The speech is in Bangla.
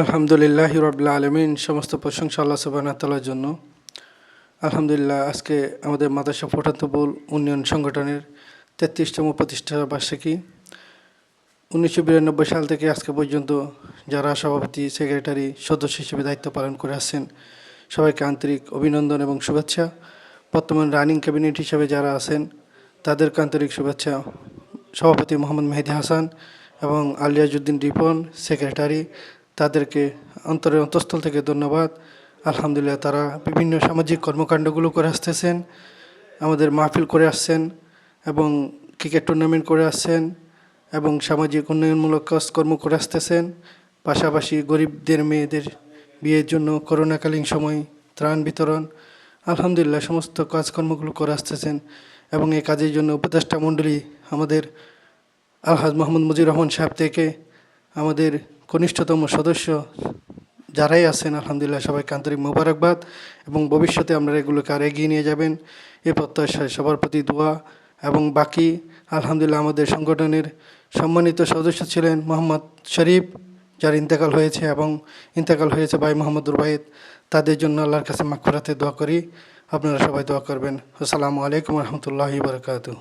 আলহামদুলিল্লাহ রবিল্লা আলমিন, সমস্ত প্রশংসা আল্লাহ সুবাহ তালার জন্য। আলহামদুলিল্লাহ, আজকে আমাদের মাদ্রাসা ফোটাতবুল উন্নয়ন সংগঠনের তেত্রিশতম প্রতিষ্ঠা বার্ষিকী। উনিশশো বিরানব্বই সাল থেকে আজকে পর্যন্ত যারা সভাপতি, সেক্রেটারি, সদস্য হিসেবে দায়িত্ব পালন করে আসছেন, সবাইকে আন্তরিক অভিনন্দন এবং শুভেচ্ছা। বর্তমান রানিং ক্যাবিনেট হিসেবে যারা আছেন, তাদেরকে আন্তরিক শুভেচ্ছা। সভাপতি মোহাম্মদ মেহেদি হাসান এবং আলিয়াজুদ্দিন রিপন, সেক্রেটারি তাদেরকে অন্তরের অন্তঃস্থল থেকে ধন্যবাদ। আলহামদুলিল্লাহ তারা বিভিন্ন সামাজিক কর্মকাণ্ডগুলো করে আসতেছেন, আমাদের মাহফিল করে আসছেন এবং ক্রিকেট টুর্নামেন্ট করে আসছেন এবং সামাজিক উন্নয়নমূলক কাজকর্ম করে আসতেছেন। পাশাপাশি গরিবদের মেয়েদের বিয়ের জন্য করোনাকালীন সময় ত্রাণ বিতরণ, আলহামদুলিল্লাহ সমস্ত কাজকর্মগুলো করে আসতেছেন এবং এই কাজের জন্য উপদেষ্টা মণ্ডলী আমাদের আলহাজ মোহাম্মদ মুজির রহমান সাহেব থেকে আমাদের কনিষ্ঠতম সদস্য যারাই আছেন, আলহামদুলিল্লাহ সবাইকে আন্তরিক মোবারকবাদ এবং ভবিষ্যতে আমরা এগুলোকে আর এগিয়ে নিয়ে যাবেন। এ প্রত্যাশায় সবার প্রতি দোয়া এবং বাকি, আলহামদুলিল্লাহ আমাদের সংগঠনের সম্মানিত সদস্য ছিলেন মোহাম্মদ শরীফ, যার ইন্তেকাল হয়েছে এবং ইন্তেকাল হয়েছে ভাই মোহাম্মদ রুবাইদ তাদের জন্য আল্লাহর কাছে মাক্ষরাতে দোয়া করি। আপনারা সবাই দোয়া করবেন। আসসালামু আলাইকুম রহমতুল্লাহি বারকাতু